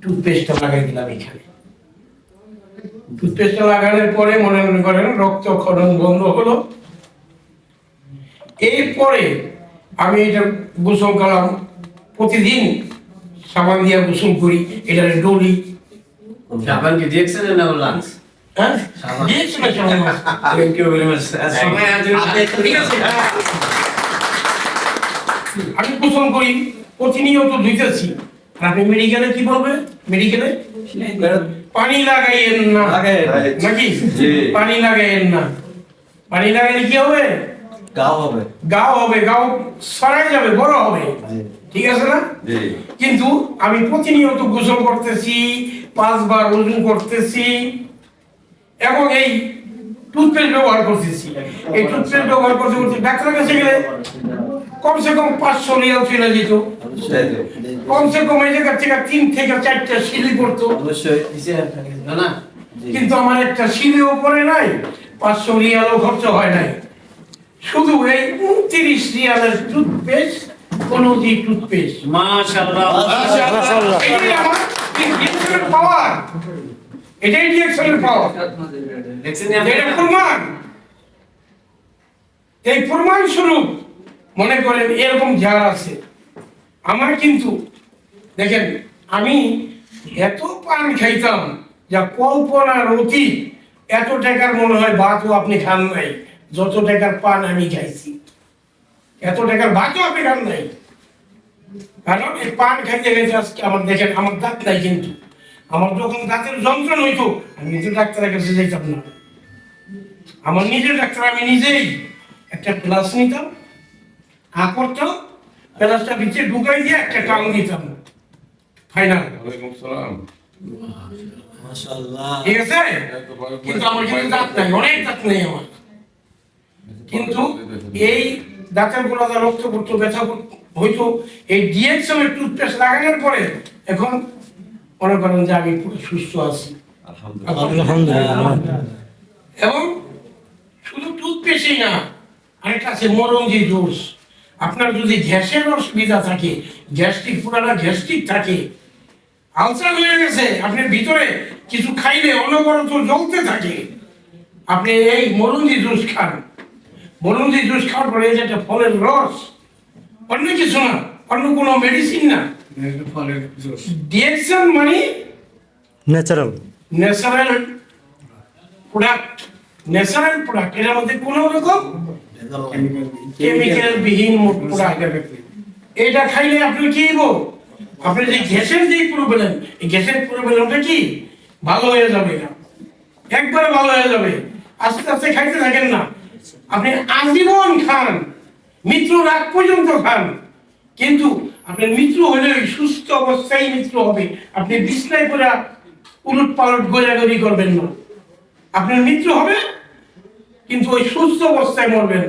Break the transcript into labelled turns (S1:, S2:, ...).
S1: টুথপেস্টটা লাগাই দিলাম এখানে। টুথপেস্টটা লাগানোর পরে মনে মনে করেন রক্ত ক্ষরণ বন্ধ হলো। এরপরে আমি এটা গোসল করলাম। প্রতিদিন সাবান দিয়ে গোসল করি এটা ডলি।
S2: সাবান কি দিয়েছেন না লাঞ্চ
S1: হ্যাঁ? দিয়েছি সাবান।
S2: থ্যাংক ইউ ভেরি মাচ সময় আছে
S1: ঠিক আছে। আমি গোসল করি প্রতিনিয়ত ধুইতেছি। আপনি মেডিকেলে কি বলবে মেডিকেলে পানি লাগাইয়েন না নাকি পানি লাগাইয়েন না পানি লাগাইলে কি হবে
S2: গাও হবে
S1: গাও হবে গাও সরাই যাবে বড় হবে ঠিক আছে না কিন্তু আমি প্রতিনিয়ত গোসল করতেছি পাঁচবার ওজন করতেছি এবং এই টুথপেস্ট ব্যবহার করতেছি এই টুথপেস্ট ব্যবহার করতে করতে ডাক্তারের কাছে গেলে কমসে কম পাঁচশো রিয়াল চলে যেত কমসে কম এই জায়গা থেকে তিন থেকে চারটা সিলি পড়তো।
S2: অবশ্যই না
S1: কিন্তু আমার একটা পড়ে নাই পাঁচশো রিয়ালও খরচ হয় নাই। শুধু এই উনত্রিশ রিয়ালের টুথপেস্ট টুথপেস্ট
S2: মাশাআল্লাহ
S1: এটাই আমার পাওয়ার এটাই ডিএক্সএলের পাওয়ার এটা প্রমাণ। এই প্রমাণ স্বরূপ মনে করেন এরকম যারা আছে। আমার কিন্তু, দেখেন, আমি এত পান খাইতাম যা কল্পনার অতীত। এত টাকার মনে হয় ভাতও আপনি খান নাই, যত টাকার পান আমি খাইছি। এত টাকার ভাতও আপনি খান নাই। কারণ এই পান খাইতে খাইতে আজকে আমার, দেখেন, আমার দাঁত নাই কিন্তু। আমার যখন দাঁতের যন্ত্রণ হইতো, আমি কিন্তু ডাক্তারের কাছে যাইতাম না। আমার নিজের ডাক্তার, আমি নিজেই একটা প্লাস নিতাম আ করতাম প্লাসটা ভিতরে ঢুকাই দিয়ে একটা টান দিতাম। ফাইনাল
S3: ওয়ালাইকুম সালাম।
S2: মাশাআল্লাহ।
S1: ঠিক আছে? কিন্তু আমার কিন্তু দাঁত নাই অনেক দাঁত নেই আমার। কিন্তু এই দাঁতের রক্ত পড়তো ব্যথা হইতো এই এর টুথপেস্ট লাগানোর পরে এখন মনে করেন যে আমি পুরো সুস্থ আছি। এবং শুধু টুথপেস্টই না আরেকটা আছে মরঙ্গি জুস আপনার যদি গ্যাসের অসুবিধা থাকে গ্যাস্ট্রিক পুরানা গ্যাস্ট্রিক থাকে আলসার হয়ে গেছে আপনি ভিতরে কিছু খাইলে অনবরত জ্বলতে থাকে। আপনি এই মরুঞ্জি জুস খান। মরুঞ্জি জুস খাওয়ার পরে এই যে একটা ফলের রস অন্য কিছু না অন্য কোনো মেডিসিন না। ডিএক্সন মানে
S4: ন্যাচারাল
S1: ন্যাচারাল প্রোডাক্ট ন্যাচারাল প্রোডাক্টের মধ্যে কোনো রকম কেমিক্যাল বিহীন এটা খাইলে আপনি কি যে গ্যাসের যে প্রবলেম এই গ্যাসের প্রবলেমটা কি? ভালো হয়ে যাবে একবারে ভালো হয়ে যাবে। আস্তে আস্তে খাইতে থাকেন না। আপনি আজীবন খান। মৃত্যুর আগ পর্যন্ত খান। কিন্তু আপনার মৃত্যু হলে সুস্থ অবস্থায় মৃত্যু হবে। আপনি বিছনায় করে উলট পালট গোড়াগড়ি করবেন না। আপনার মৃত্যু হবে কিন্তু ওই সুস্থ অবস্থায় মরবেন।